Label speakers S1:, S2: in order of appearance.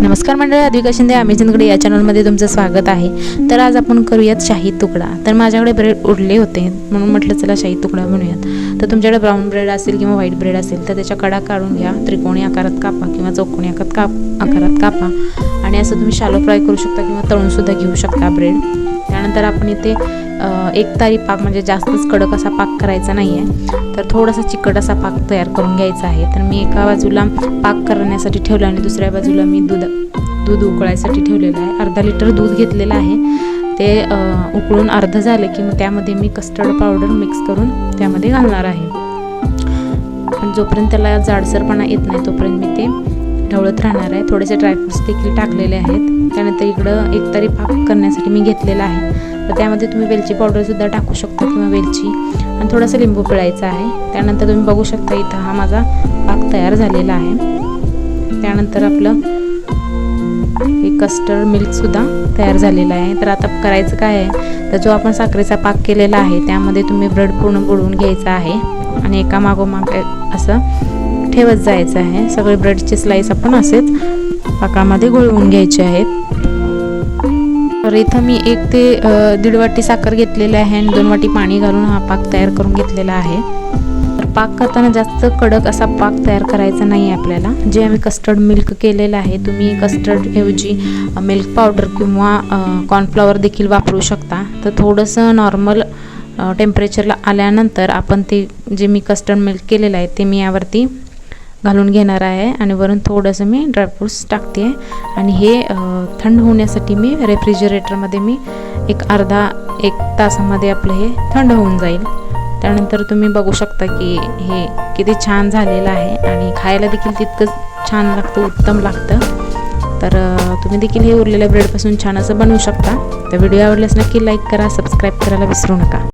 S1: नमस्कार मंडळी अधिका शिंदे अमेझॉनकडे या चॅनलमध्ये तुमचं स्वागत आहे. तर आज आपण करूयात शाही तुकडा. तर माझ्याकडे ब्रेड उरले होते म्हणून म्हटलं चला शाही तुकडा बनवूयात तर तुमच्याकडे ब्राऊन ब्रेड असेल किंवा व्हाईट ब्रेड असेल तर त्याच्या कडा काढून घ्या. त्रिकोणी आकारात कापा किंवा चौकोणी आकारात काप आकारात कापा. आणि असं तुम्ही शालो फ्राय करू शकता किंवा तळूनसुद्धा घेऊ शकता ब्रेड त्यानंतर आपण इथे एक तारी पाक म्हणजे जास्तच कडक असा पाक करायचा नाही आहे तर थोडासा चिकट असा पाक तयार करून घ्यायचा आहे. तर मी एका बाजूला पाक करण्यासाठी ठेवला आणि दुसऱ्या बाजूला मी दूध दूध उकळायसाठी ठेवलेलं आहे. अर्धा लिटर दूध घेतलेलं आहे. ते उकळून अर्धं झालं की मग त्यामध्ये मी कस्टर्ड पावडर मिक्स करून त्यामध्ये घालणार आहे. पण जोपर्यंत त्याला जाडसरपणा येत नाही तोपर्यंत मी ते ढवळत राहणार आहे. थोडेसे ड्रायफ्रुट्स देखील टाकलेले आहेत. त्यानंतर इकडं एक तरी पाक करण्यासाठी मी घेतलेला आहे. तर त्यामध्ये तुम्ही वेलची पावडरसुद्धा टाकू शकता किंवा वेलची. आणि थोडासा लिंबू पिळायचा आहे. त्यानंतर तुम्ही बघू शकता इथं हा माझा पाक तयार झालेला आहे. त्यानंतर आपलं हे कस्टर्ड मिल्कसुद्धा तयार झालेलं आहे. तर आता करायचं काय आहे? तर जो आपण साखरेचा पाक केलेला आहे त्यामध्ये तुम्ही ब्रेड पूर्ण बुडवून घ्यायचा आहे. आणि एका मागोमाग असं ठेवत जायचं आहे. सगळे ब्रेडचे स्लाईस आपण असेच पाकामध्ये गुळवून घ्यायचे आहेत. तर इथं मी एक ते दीड वाटी साखर घेतलेली आहे आणि दोन वाटी पाणी घालून हा पाक तयार करून घेतलेला आहे. तर पाक करताना जास्त कडक असा पाक तयार करायचा नाही आहे आपल्याला. जे आम्ही कस्टर्ड मिल्क केलेलं आहे तुम्ही कस्टर्ड ऐवजी मिल्क पावडर किंवा कॉर्नफ्लॉवर देखील वापरू शकता. तर थोडंसं नॉर्मल टेम्परेचरला आल्यानंतर आपण ते जे मी कस्टर्ड मिल्क केलेलं आहे ते मी यावरती घालून घेणार आहे आणि वरून थोडंसं मी ड्रायफ्रूट्स टाकते. आहे आणि हे थंड होण्यासाठी मी रेफ्रिजरेटरमध्ये मी एक अर्धा एक तासामध्ये आपलं हे थंड होऊन जाईल. त्यानंतर तुम्ही बघू शकता की हे किती छान झालेलं आहे आणि खायला देखील तितकंच छान लागतं उत्तम लागतं. तर तुम्ही देखील हे उरलेल्या ब्रेडपासून छान असं बनवू शकता. तर व्हिडिओ आवडल्यास नक्की लाईक करा सबस्क्राईब करायला विसरू नका.